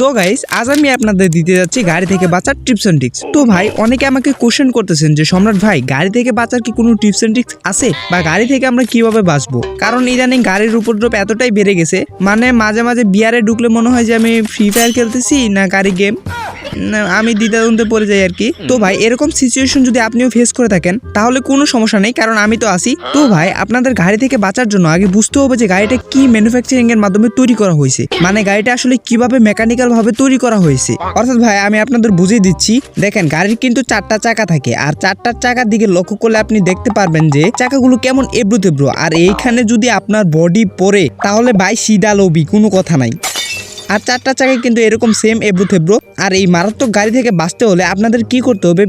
So guys আজ আমি আপনাদের দিতে যাচ্ছি গাড়ি থেকে বাঁচার টিপস অ্যান্ড ট্রিক্স তো ভাই, অনেকে আমাকে কোশ্চেন করতেছেন যে, সম্রাট ভাই, গাড়ি থেকে বাঁচার কি কোনো টিপস অ্যান্ড ট্রিক্স আছে? বা গাড়ি থেকে আমরা কীভাবে বাঁচবো? কারণ ইদানিং গাড়ির উপদ্রব এতটাই বেড়ে গেছে মানে মাঝে মাঝে বিয়ারে ঢুকলে মনে হয় যে আমি ফ্রি ফায়ার খেলতেছি না গাড়ি গেম আমি দ্বিধাদ্বন্দ্বে পড়ে যাই আর কি। তো ভাই এরকম সিচুয়েশন যদি আপনিও ফেস করে থাকেন তাহলে কোনো সমস্যা নেই কারণ আমি তো আছি। তো ভাই আপনাদের গাড়ি থেকে বাঁচার জন্য আগে বুঝতে হবে যে গাড়িটা কি ম্যানুফ্যাকচারিং এর মাধ্যমে তৈরি করা হয়েছে। মানে গাড়িটা আসলে কীভাবে মেকানিক্যাল ভাবে তৈরি করা হয়েছে। অর্থাৎ ভাই আমি আপনাদের বুঝিয়ে দিচ্ছি দেখেন গাড়ির কিন্তু চারটা চাকা থাকে। আর চারটার চাকার দিকে লক্ষ্য করলে আপনি দেখতে পারবেন যে চাকাগুলো কেমন এবড়ো তেবড়ো আর এইখানে যদি আপনার বডি পরে তাহলে ভাই সিধা লবি কোনো কথা নাই। আর চারটা চাকায় কিন্তু এরকম সেম এবড়ো থেবড়ো আর এই মারাত্মক গাড়ি থেকে বাঁচতে হলে আপনাদের কি করতে হবে?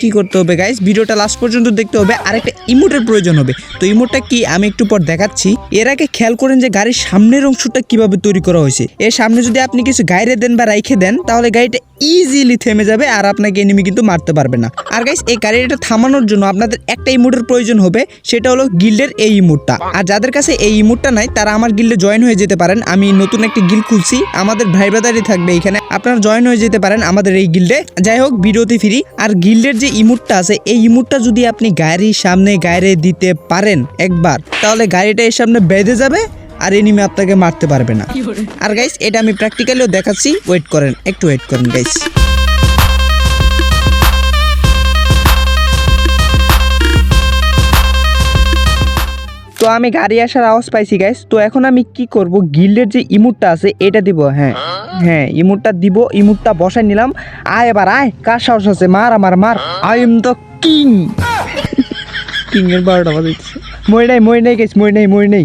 কি করতে হবে গাইস ভিডিওটা লাস্ট পর্যন্ত দেখতে হবে। আর একটা ইমোটের প্রয়োজন হবে। তো ইমোটটা কি? আমি একটু পর দেখাচ্ছি। এর আগে খেয়াল করেন যে গাড়ির সামনের অংশটা কীভাবে তৈরি করা হয়েছে। এর সামনে যদি আপনি কিছু গাইরে দেন বা রাইখে দেন, তাহলে গাড়িটা ইজিলি থেমে যাবে আর আপনাকে এনিমি কিন্তু মারতে পারবে না। আর গাইস এই গাড়িটা থামানোর জন্য আপনাদের একটা ইমোটের প্রয়োজন হবে, সেটা হলো গিল্ডের এই ইমোটটা আর যাদের কাছে এই ইমোটটা নাই, তারা আমার গিল্ডে জয়েন হয়ে যেতে পারেন। আমি নতুন একটি গিল্ড খুলছি, আমাদের ভাই ব্রাদারই থাকবে এখানে। আপনারা জয়েন হয়ে যেতে পারেন আমাদের এই গিল্ডে যাই হোক বিরতি ফিরি। আর গিল্ডের যে ইমোটটা আছে, এই ইমোটটা যদি আপনি গাড়ির সামনে গাড়ি দিতে পারেন একবার, তাহলে গাড়িটা এর সামনে বেঁধে যাবে আর এনিমি আপনাকে মারতে পারবে না। আর গাইস এটা আমি প্র্যাকটিক্যালিও দেখাচ্ছি। ওয়েট করেন একটু ওয়েট করেন গাইস তো আমি গাড়ি আসার আওয়াজ পাইছি গাইস তো এখন আমি কি করব? গিল্ডের যে ইমুটটা আছে এটা দিব হ্যাঁ। হ্যাঁ ইমুটটা দিব ইমুটটা বসাই নিলাম। আয় এবার আয় কার সাহস আছে? মার আমার মার। I am the king king এর বারোটা বাজাইছে মই নাই মই নাই গেছ মই নাই মই নাই।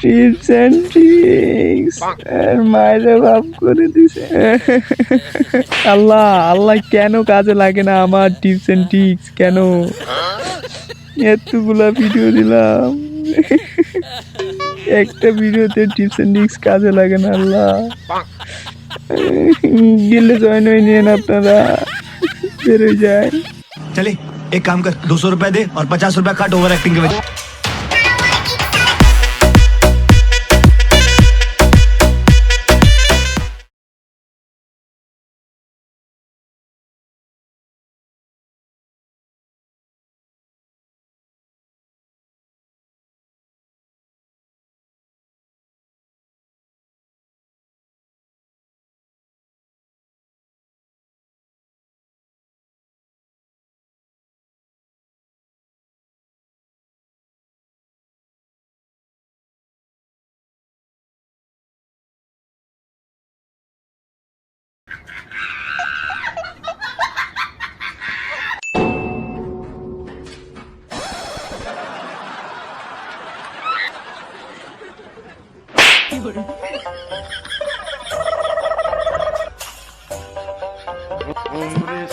টিপস এন্ড ট্রিক্স মায়েরা ভাব করে দিছে। আল্লাহ আল্লাহ কেন কাজে লাগে না আমার টিপস এন্ড ট্রিক্স কেন? এতগুলা ভিডিও দিলাম। একটা ভিডিওতে টিপস এন্ড ট্রিক্স কাজে লাগে না আল্লাহ। গেলে জয়েন হয়ে নিয়েন আপনারা। বেরোয় যায়। चले एक काम कर, दो सौ रुपए दे और पचास रुपया काट ओवर एक्टिंग के वजह 오늘의